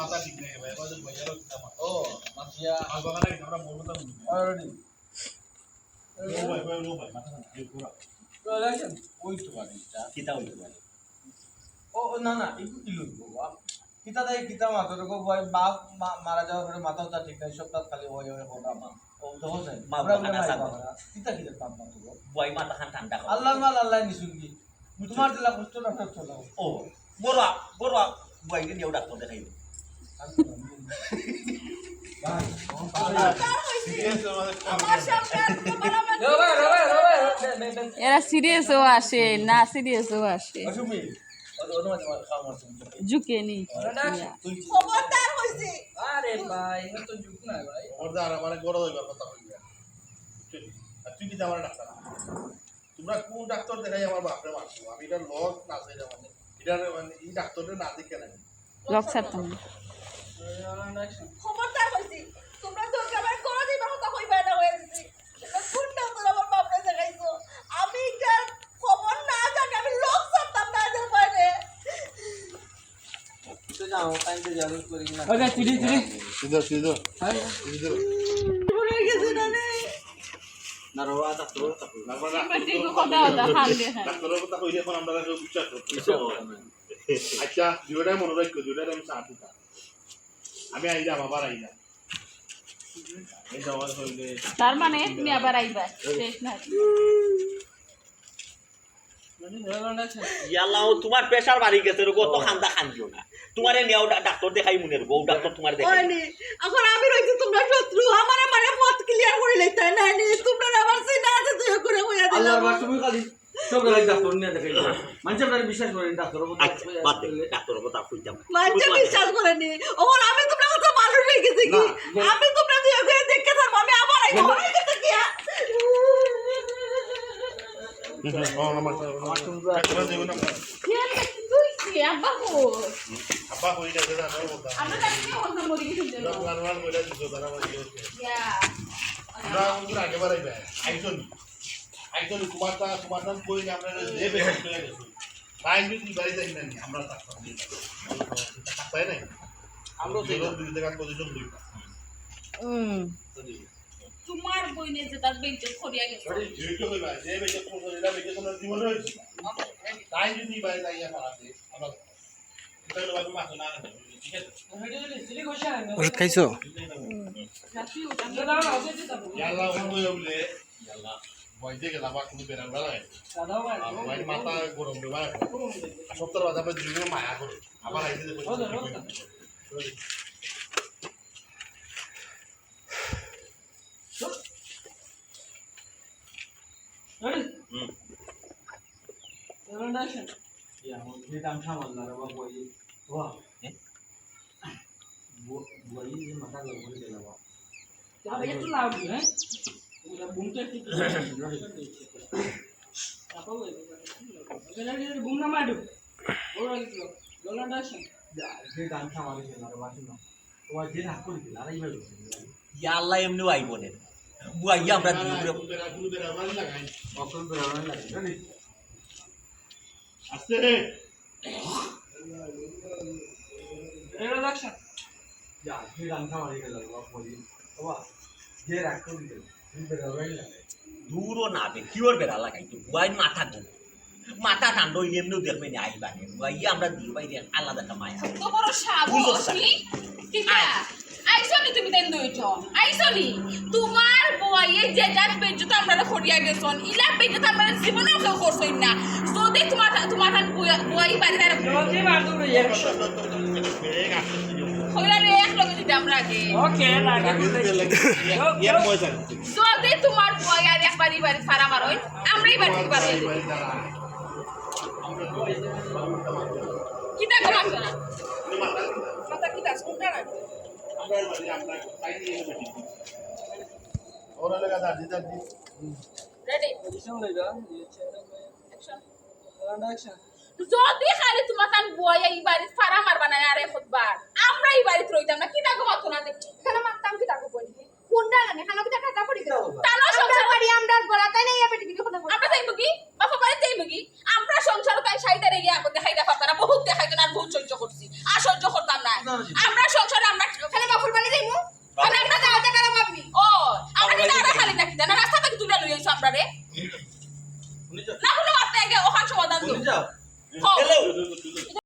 মাথা ঠিক নেই ভাই ও মাফিয়া। আমরা বলব তো অলরেডি লো ভাই ভাই লো ভাই মাথা না এই পুরো। দেখেন হইতো পারে এটা কিতা হইতে পারে। ও ও, না না একটু কি লইবো কিতা দেয় কিতা মাথা রকম বাপ মা- মারা যাওয়ার পরে মাথা উঠা ঠিক নাই সপ্তাহ খালি ওই ওই হোটা মা তো আমরা মাল আল্লাহ নিশুন কি তোমার দিলা কষ্ট না কষ্ট ও বড়া বড়া ডাক্তার দেখাইব এরা সিরিয়াসও আসে না সিরিয়াসও আসে। ঝুঁকে নি খবরদার হইছে আরে ভাই তো যুগ না ভাই। ওর মানে গড় হইবার কথা কইবা আর। তুই কি আমার ডাক্তার তোমরা কোন ডাক্তার দেখাই আমার বাপরে মারছো? আমি এটা লগ না সেটা মানে। এটা মানে এই ডাক্তারটা না দেখে না রক ছাড়তাম খবরদার হইছে তোমরা তো কেমন করে দিবা কথা কইবা না হয়ে গেছে কোন ডাক্তার আমার বাপরে দেখাইছো আমি এটা খবর না জানি আমি লোক সারতাম না এদের বাইরে তো যাও কাইতে যাবে করি না ওকে চিড়ি চিড়ি সিধা সিধা হ্যাঁ সিধা ভুলে গেছে না রে না রবা ডাক্তার কথা কথা হাল দিয়ে হ্যাঁ ডাক্তারের কথা কইলে এখন আমরা কেউ বিশ্বাস করতে আচ্ছা দুটাই মনে রাখো দুটাই আমি সাথ দিতাম আমি আই যাম আবার আই যাম এই যাওয়ার হইলে তার মানে তুমি আবার আইবা। শেষ না ইয়ালাও তোমার প্রেসার বাড়ি গেছে রো তো খান্দা খান্দিও না। তোমারে নিয়াও ডাক্তার দেখাই মনে রো ডাক্তার তোমার দেখাই এখন আমি রইছি তোমরা শত্রু আমার মানে মত ক্লিয়ার করে লইতে না নি তোমরা আমার সিনা আছে তুই করে হইয়া দিলাম আল্লাহর বার তুমি খালি সব গেলাই ডাক্তার নিয়ে দেখাই মানুষ আপনার বিশ্বাস করেন ডাক্তার আচ্ছা বাদ দে ডাক্তারের কথা কইতাম মানছে বিশ্বাস করেনি ওখন আমি তোমরা কথা মানুষ হয়ে গেছি কি? আমি তোমরা দুই দেখে থাকব আমি আবার আইবো হয়ে গেছে কি তুই কি আব্বা কো আব্বা হই যাবে না বলতাম আমরা থাকতাম নাই আমরা দুই টাকা পজিশন দুই তোমার বইনে যে তার বেঞ্চে খড়িয়া গেছে। যেহেতু হইবা যে বেশি পজিশন এটা বেশি তোমার জীবন হয়েছে তাই যদি বাড়ি যাই আমরা আছে আমরা ওষুধ খাইছো? দাদা আছে দিতা ইয়াল্লা হই বলে বুম না মারু ওরা গেছিল রেন্ডাশন যে দাম সামাল তোমার করে আর এইভাবে ইয়াল্লা এমনিও আইব নে বুয়াইয়া আমরা জানি আস্তে দূরও না দে কিওর বেড়া লাগাই তো? বুয়াই মাথা গো মাথা ঠান্ডা এমনিও দেখবে না আইবা নে আমরা দিও বাইরে আলাদা একটা আইসনি তুমি দেন দইছ আইসনি তোমার বইয়ে যে যার বেঞ্চে তো আমরা খড়িয়া গেছন ইলা বেঞ্চে তো আমরা জীবনে কেউ করছই না। যদি তোমার তোমার বই বাড়ি তার আমরা যদি তোমার বই আর একবারই বাড়ি সারা মারই আমরাই বাড়ি থেকে বাড়ি কিটা না কিটা কোনটা যদি খালি তোমার এই ফারা মারবা না আরে খুদবার। আমরা এই বাড়িত রইতাম না কি তাকে মাতো না এখানে মারতাম কি তাকে বলি কোনটা জানে খানো কি টাকা পড়ি গেল তানো সংসার বাড়ি আমরা গলাতাই নাই আপনি কি কথা আমরা যাইব কি? বাপা বাড়ি যাইব কি? আমরা সংসার তাই সাইদারে ইয়া না বহুত দেখাইতো না বহুত সহ্য করছি। আর সহ্য করতাম না না, জি। আমরা সংসারে আমরা খালি বাপুর বাড়ি যাইমু মানে আমরা যাওয়া যাবে না ভাবনি ও আমরা কি তারা খালি নাকি জানা রাস্তা থেকে তুলে লই আইছো আমরা রে না কোনো মারতে আগে ওখান সমাধান দিও।